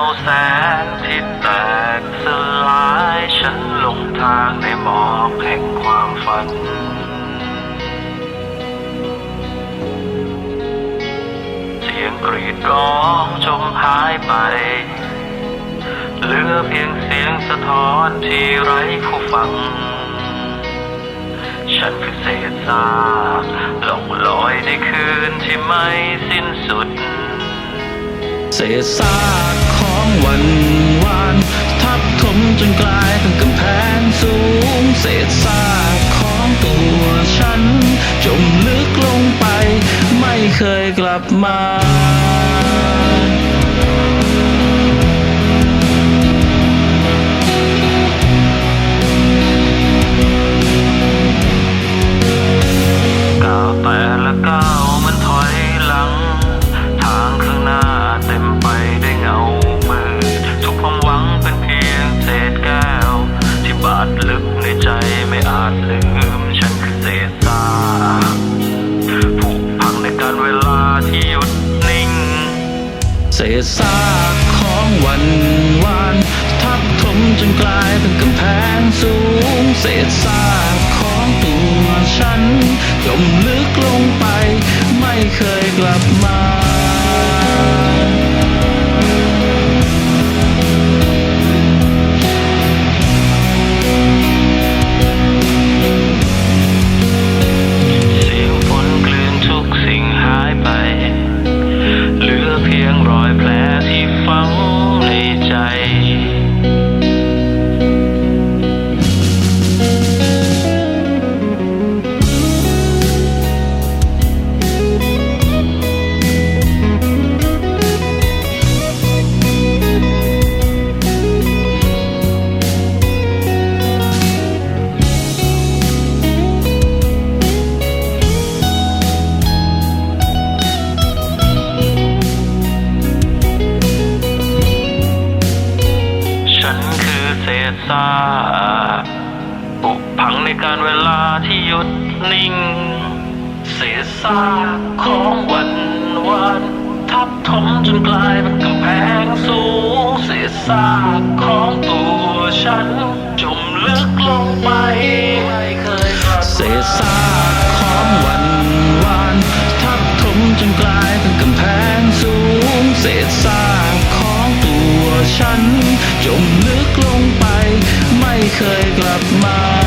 วแสงที่แตกสลายฉันหลงทางในหมอกแห่งความฝัน เสียงกรีดร้องจมหายไป เหลือเพียงเสียงสะท้อนที่ไร้ผู้ฟัง ฉันคือเศษซากลงลอยในคืนที่ไม่สิ้นสุด ศษซากของวันวานทับถมจนกลายเป็นกำแพงสูง เศษซากของตัวฉัน จมลึกลงไป ไม่เคยกลับมา ศษซากของวันวานทับถมจนกลายเป็นกำแพงสูง เศษซากของตัวฉันจมลึกลงไป ไม่เคยกลับมาาปุพังในการเวลาที่หยุดนิ่ง เสียซากของวันวันทับถมจนกลายเป็นกำแพงสูง เสียซากของตัวฉัน จมลึกลงไป ไม่เคยกลับมาเศษซา ฉัน จมลึกลงไป ไม่เคยกลับมา